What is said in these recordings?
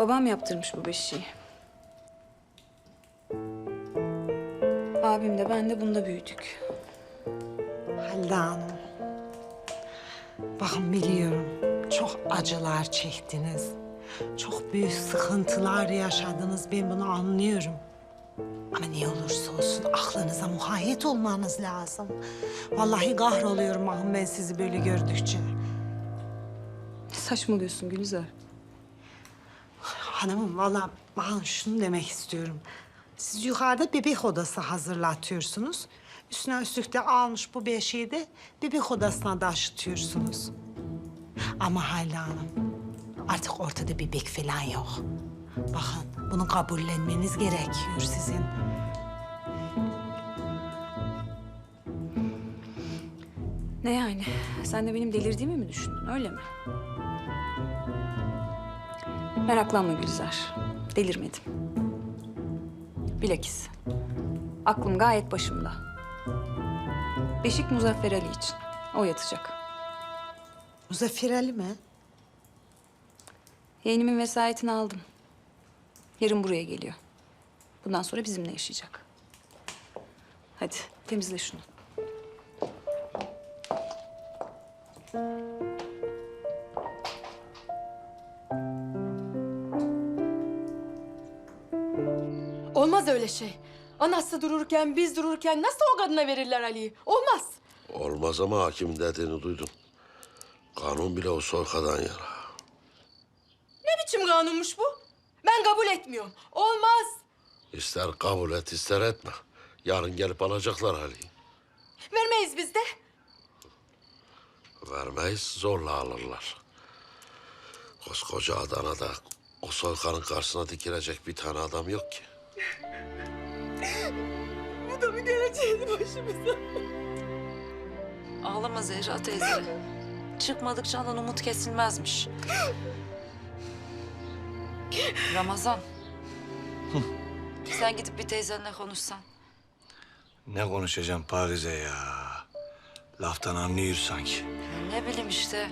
Babam yaptırmış bu beşiği. Abim de ben de bunda büyüdük. Halide Hanım. Bakın biliyorum çok acılar çektiniz. Çok büyük sıkıntılar yaşadınız. Ben bunu anlıyorum. Ama ne olursa olsun aklınıza muhayyet olmanız lazım. Vallahi kahroluyorum bakın ben sizi böyle gördükçe. Ne saçmalıyorsun Gülizar? Hanımım vallahi bakın şunu demek istiyorum. Siz yukarıda bebek odası hazırlatıyorsunuz. Üstüne üstlük de almış bu beşiği de bebek odasına taşıtıyorsunuz. Ama Halide Hanım artık ortada bebek falan yok. Bakın bunu kabullenmeniz gerekiyor sizin. Ne yani? Sen de benim delirdiğimi mi düşündün öyle mi? Meraklanma Gülizar. Delirmedim. Bilakis. Aklım gayet başımda. Beşik Muzaffer Ali için. O yatacak. Muzaffer Ali mi? Yeğenimin vesayetini aldım. Yarın buraya geliyor. Bundan sonra bizimle yaşayacak. Hadi temizle şunu. Olmaz öyle şey. Anası dururken, biz dururken nasıl o kadına verirler Ali'yi? Olmaz. Olmaz ama hakimin dediğini duydum. Kanun bile o soykadan yana. Ne biçim kanunmuş bu? Ben kabul etmiyorum. Olmaz. İster kabul et ister etme. Yarın gelip alacaklar Ali'yi. Vermeyiz biz de. Vermeyiz zorla alırlar. Koskoca Adana'da o soykanın karşısına dikilecek bir tane adam yok ki. Bu da mı geleceğiydi başımıza? Ağlama Zehra teyze. Çıkmadıkça alan umut kesilmezmiş. Ramazan. Sen gidip bir teyzenle konuşsan. Ne konuşacağım Paris'e ya? Laftan anlıyor sanki. Ne bileyim işte.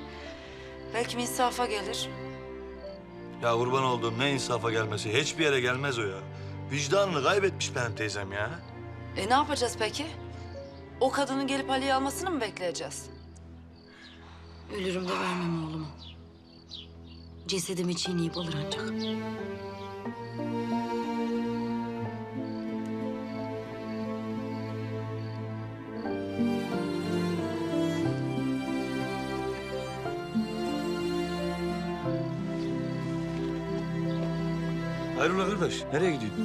Belki bir insafa gelir. Ya kurban olduğum ne insafa gelmesi. Hiçbir yere gelmez o ya. Vicdanını kaybetmiş benim teyzem ya. E ne yapacağız peki? O kadının gelip Ali'yi almasını mı bekleyeceğiz? Ölürüm de vermem oğlumu. Cesedimi çiğneyip alır ancak. Hayrola kardeş? Nereye gidiyorsun?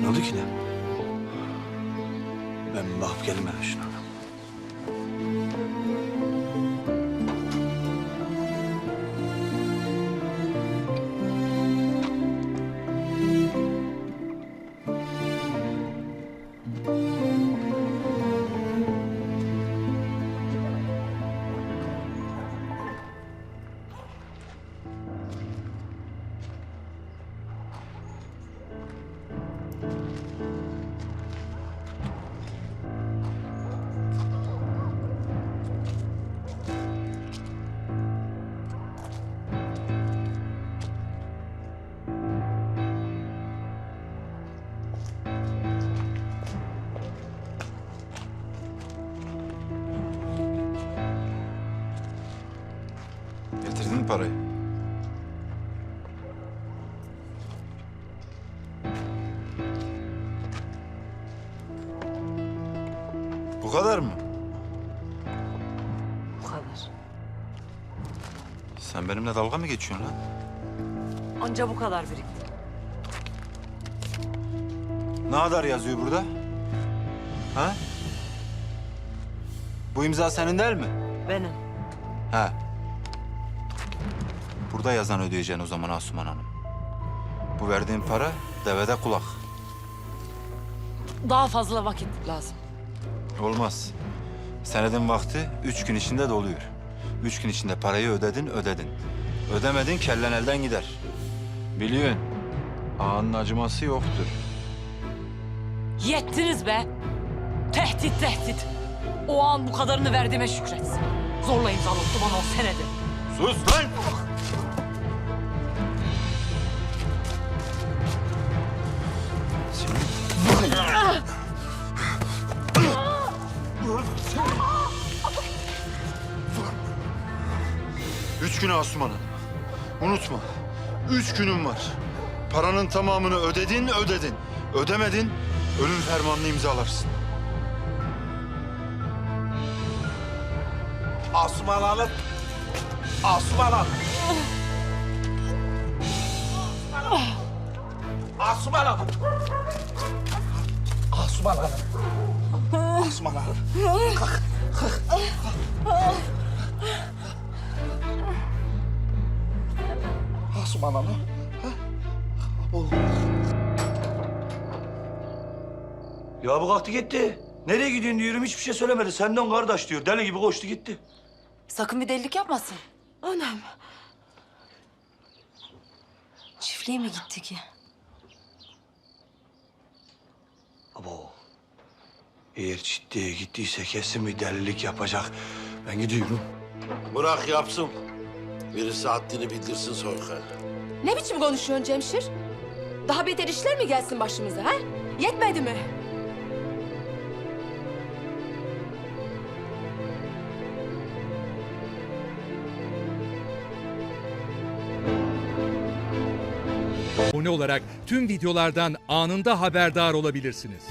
Ne oldu ki ne? Ben bakıp geleyim parayı? Bu kadar mı? Bu kadar. Sen benimle dalga mı geçiyorsun lan? Anca bu kadar birikti. Ne kadar yazıyor burada? Ha? Bu imza senin değil mi? Benim. Ha. Burada yazan ödeyeceksin o zaman Asuman Hanım. Bu verdiğin para devede kulak. Daha fazla vakit lazım. Olmaz. Senedin vakti üç gün içinde doluyor. Üç gün içinde parayı ödedin, ödedin. Ödemedin, kellen elden gider. Biliyorsun, ağanın acıması yoktur. Yettiniz be. Tehdit tehdit. O an bu kadarını verdiğime şükretsin. Zorla imzalattı bana o senedi. Sus lan! Üç gün Asuman'ın. Unutma. Üç günün var. Paranın tamamını ödedin, ödedin. Ödemedin, ölüm fermanını imzalarsın. Asuman Hanım. Asuman Hanım. Asuman Hanım. Asuman Hanım. Asuman Hanım. Asuman Hanım. Ya bu kalktı gitti. Nereye gidiyorsun diyorum hiçbir şey söylemedi. Senden kardeş diyor. Deli gibi koştu gitti. Sakın bir delilik yapmasın. Anam. Çiftliğe mi gitti ki? Abo. Eğer ciddiye gittiyse kesin bir delilik yapacak. Ben gidiyorum. Bırak yapsın. Birisi haddini bildirsin Soykan. Ne biçim konuşuyorsun Cemşir? Daha beter işler mi gelsin başımıza ha? Yetmedi mi? abone olarak tüm videolardan anında haberdar olabilirsiniz.